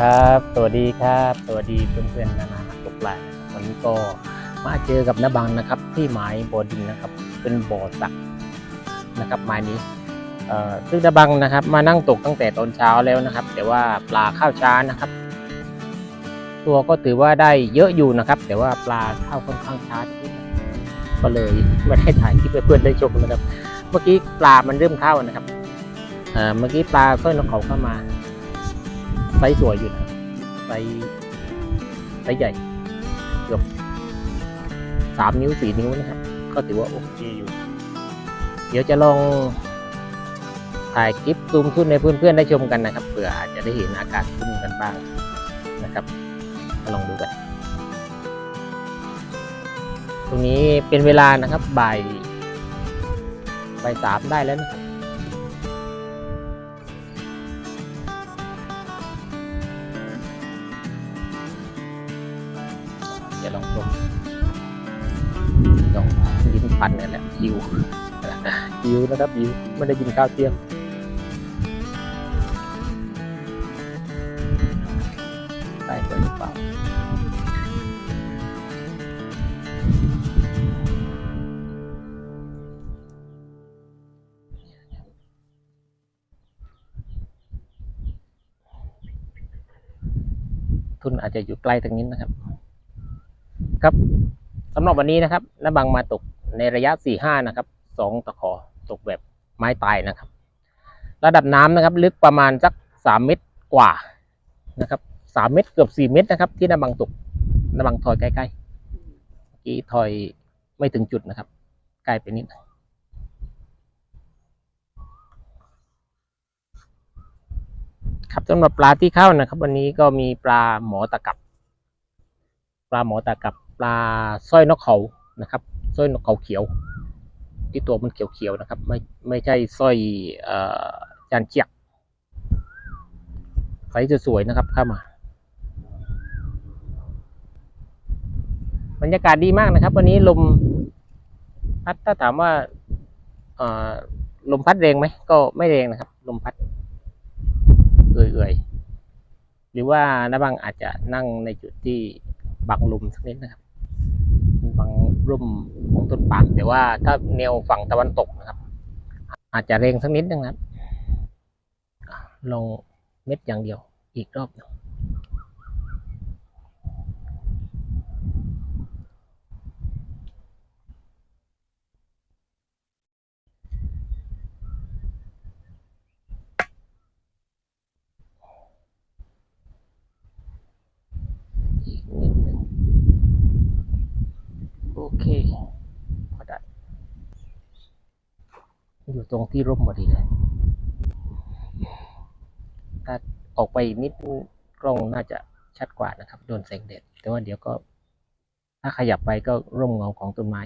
ครับ สวัสดีครับ สวัสดีเพื่อนๆนานาตกปลาวันนี้ก็มาเจอกับน้าบังนะครับ ที่หมายบ่อดินนะครับ เป็นบ่อสักนะครับหมายนี้ซึ่งน้าบังนะครับ มานั่งตกตั้งแต่ตอนเช้าแล้วนะครับ แต่ว่าปลาเข้าวช้านะครับ ตัวก็ถือว่าได้เยอะอยู่นะครับ แต่ว่าปลาเข้าค่อนข้างช้าก็เลยไม่ได้ถ่ายคลิปให้เพื่อนได้ชมนะครับ เมื่อกี้ปลามันเริ่มเข้านะครับเมื่อกี้ปลาสร้อนกเขาเข้ามา ไซส์สวยอยู่นะไซส์ไซส์ใหญ่เกือบสามนิ้วสี่นิ้วนะครับ ก็ถือว่าโอเคอยู่ เดี๋ยวจะลองถ่ายคลิปซูมขึ้นในเพื่อนๆได้ชมกันนะครับเผื่ออาจจะได้เห็นอาการขึ้นกันบ้างนะครับมาลองดูกัน ตรงนี้เป็นเวลานะครับบ่ายบ่ายสามได้แล้วนะครับ ลองชมลองยิ้มฟันนี่แหละยิวยิวนะครับยิวไม่ได้กินข้าวเที่ยงได้ไปหรือเปล่าทุนอาจจะอยู่ใกล้ตรงนี้นะครับ ครับสำหรับวันนี้นะครับน้าบังมาตกในระยะ 4-5 นะครับสองตะขอตกแบบไม้ตายนะครับ ระดับน้ำนะครับ ลึกประมาณสัก 3 เมตรกว่านะครับ3เมตรเกือบ 4 เมตรนะครับ ที่น้าบังตกน้าบังถอยใกล้ๆเมื่อกี้ถอยไม่ถึงจุดนะครับใกล้ไปนิดครับสำหรับปลาที่เข้านะครับ วันนี้ก็มีปลาหมอตะกับ ปลาหมอตากับ ปลาสร้อยนกเขานะครับสร้อยนกเขาเขียว ที่ตัวมันเขียวๆนะครับ ไม่ไม่ใช่สร้อยอ่อจานเจียกไซส์สวยๆนะครับเข้ามาบรรยากาศดีมากนะครับ วันนี้ลมพัดถ้าถามว่าอ่อลมพัดแรงไหมก็ไม่แรงนะครับ ลมพัดเอื่อยๆหรือว่าน้าบังอาจจะนั่งในจุดที่บังลมสักนิดนะครับ บังร่มของต้นปาล์มแต่ว่าถ้าแนวฝั่งตะวันตกนะครับ อาจจะเร่งสักนิดนึงนะลงเม็ดอย่างเดียวอีกรอบหนึ่งอีกนิดหนึ่งโอเค พอได้ อยู่ตรงที่ร่มพอดีเลยถ้าออกไปนิดกล้องน่าจะชัดกว่านะครับ โดนแสงแดดแต่ว่าเดี๋ยวก็ ถ้าขยับไปก็ร่มเงาของต้นไม้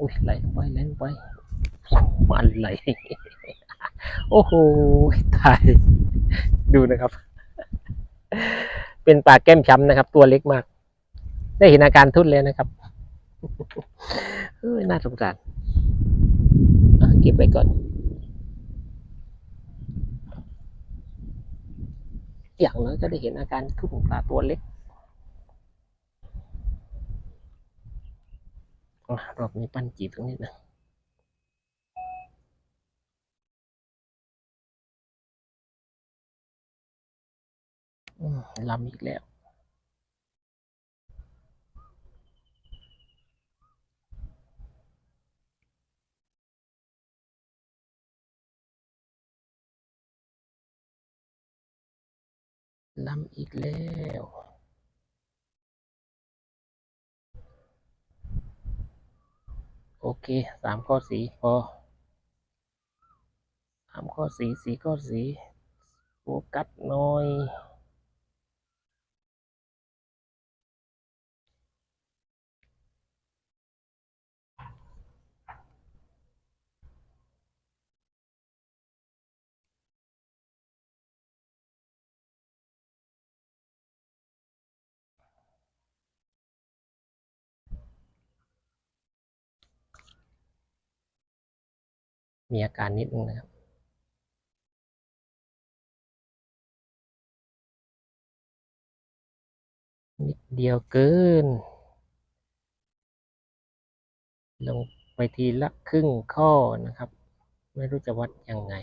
อุ้ยไหลลงไปไหลลงไปมันไหลโอ้โหตาย ดูนะครับ เป็นปลาแก้มช้ำนะครับ ตัวเล็กมาก ได้เห็นอาการทุ่นแล้วนะครับเอ้ยน่าสงสารเก็บไว้ก่อนอย่างน้อยก็ได้เห็นอาการทุ่นของปลาตัวเล็ก อะ รอบนี้ปั้นจีบตรงนี้นะอืมลำอีกแล้ว ลำอีกแล้ว โอ เคสามข้อสีพอสามข้อสีสีข้อสีโฟกัสหน่อย มีอาการนิดนึงนะครับนิดเดียวเกิน ลงไปทีละครึ่งข้อนะครับ ไม่รู้จะวัดยังไง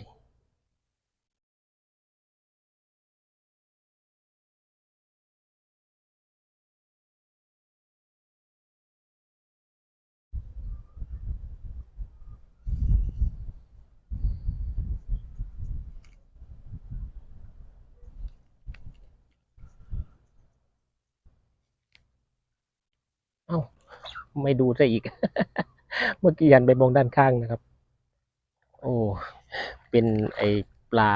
เอ้า ไม่ดูซะอีก เมื่อกี้ยันไปมองด้านข้างนะครับ โอ้ เป็นไอปลา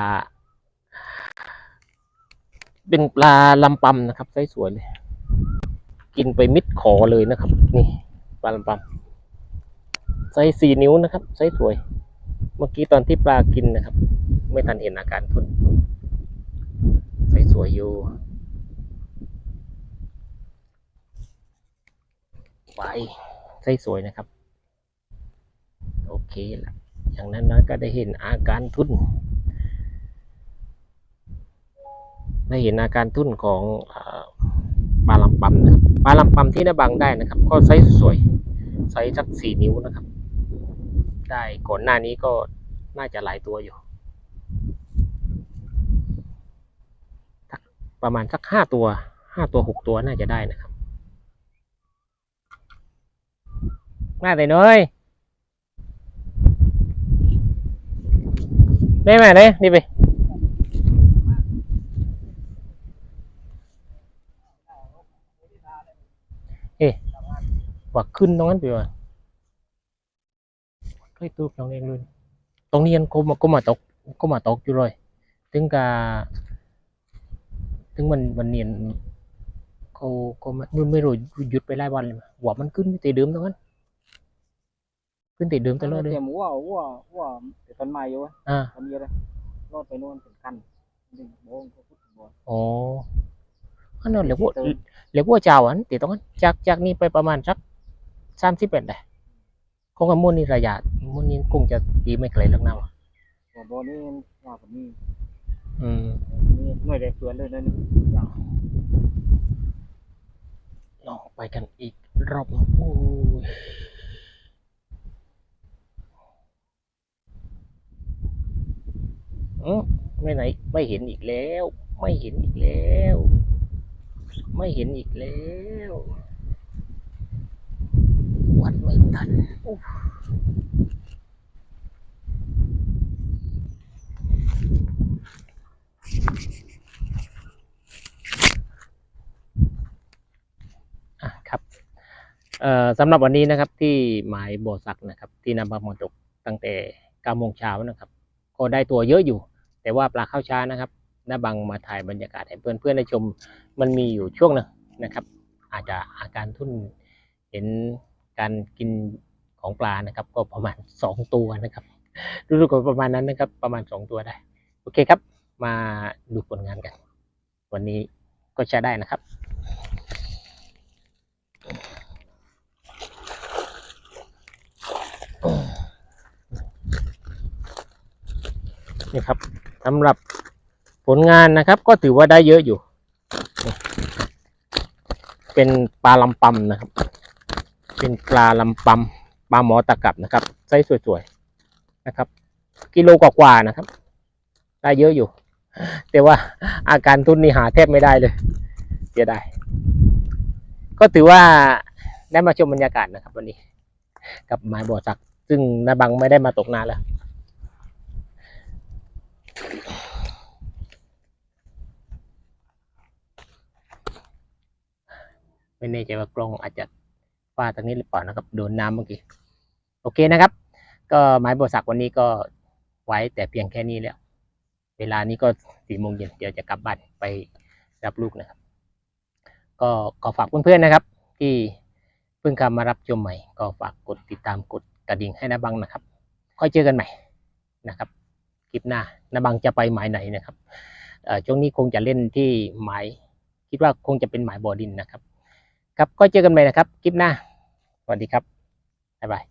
เป็นปลาลำปำนะครับไซส์สวยเลย กินไปมิดขอเลยนะครับ นี่ ปลาลำปำไซส์สี่นิ้วนะครับไซส์สวย เมื่อกี้ตอนที่ปลากินนะครับ ไม่ทันเห็นอาการทุนไซส์สวยอยู่ ไปไส้สวยนะครับ โอเคละอย่างนั้นน้อยก็ได้เห็นอาการทุ่นได้เห็นอาการทุ่นของอปลาลำปำนะครับปลาลำปำที่น้าบังได้นะครับ ก็ไซส์สวยไซส์สักสี่นิ้วนะครับ ได้ก่อนหน้านี้ก็น่าจะหลายตัวอยู่ ประมาณสักห้าตัวห้าตัวหกตัวน่าจะได้นะครับ มาแต่น้อยได้ไหมเลย đi về ê và ขึ้นตรงนั้นไปว่ะใกล้ตัวเราเองเลยตรงนี้ยังก็มาก็มาตกก็มาตกอยู่เลยถึงกาถึงมันมันเนียนเขาก็ไม่ไม่รู้หยุดไปหลายวันเลยมั้ยว่ามันขึ้นตีเดิมตรงนั้น ขึ้นตีเดิมตลอดเลยเตรียมวัววัววัวแต่ต้นไม้อยู่วะอ่าต้นเยอะเลยรอดไปโน่นถึงกันดึงโบงก็พุทธบอลอ๋ออันนั้นเรียกว่าเรียกว่าเจ้าอันตีตรงนั้นจากจากนี้ไปประมาณสักสามสิบเอ็ดได้คงกับมุ่นนี่ระยะมุ่นนี่คงจะดีไม่ไกลลักน้ำอะตัวบอลนี่ยาวกว่านี้อืมนี่หน่วยได้เปลือนเลยนะนี่ยาวลองไปกันอีกรอบหนึ่งโอ้ยอืม ไม่ไหน ไม่เห็นอีกแล้ว ไม่เห็นอีกแล้ว ไม่เห็นอีกแล้ววัดไม่ทันอุ๊ยอะครับเอ่อสำหรับวันนี้นะครับที่หมายบ่อสักนะครับ ที่นำมามาตกตั้งแต่9โมงเช้านะครับ ก็ได้ตัวเยอะอยู่ แต่ว่าปลาข้าวช้านะครับน้าบังมาถ่ายบรรยากาศให้เพื่อนๆได้ชม มันมีอยู่ช่วงหนึงนะครับ อาจจะอาการทุ่นเห็นการกินของปลานะครับ ก็ประมาณ 2 ตัวนะครับรู้ๆก็ประมาณนั้นนะครับ ประมาณ 2 ตัวได้ โอเคครับ มาดูผลงานกัน วันนี้ก็ใช้ได้นะครับนี่ครับ สำหรับผลงานนะครับ ก็ถือว่าได้เยอะอยู่ เป็นปลาลำปำนะครับ เป็นปลาลำปำปลาหมอตะกับนะครับไซส์สวยๆนะครับ กิโลกว่าๆนะครับ ได้เยอะอยู่ แต่ว่าอาการทุนนี่หาแทบไม่ได้เลยเสียดายก็ถือว่าได้มาชมบรรยากาศนะครับ วันนี้ กับหมายบ่อสัก ซึ่งนาบังไม่ได้มาตกนานแล้ว ไม่แน่ใจว่ากล้องอาจจะฟาดทางนี้หรือเปล่านะครับ โดนน้ำเมื่อกี้ โอเคนะครับ ก็ไม้บสักวันนี้ก็ไว้แต่เพียงแค่นี้แล้ว เวลานี้ก็สี่โมงเย็นเดี๋ยวจะกลับบ้านไปรับลูกนะครับ ก็ขอฝากเพื่อนๆนะครับ ที่เพิ่งเข้ามารับชมใหม่ ก็ฝากกดติดตามกดกระดิ่งให้นะบังนะครับ ค่อยเจอกันใหม่นะครับคลิปหน้านะบังจะไปหมายไหนนะครับช่วงนี้คงจะเล่นที่หมายคิดว่าคงจะเป็นหมายบอดินนะครับ ครับก็เจอกันใหม่นะครับคลิปหน้า สวัสดีครับบ๊ายบาย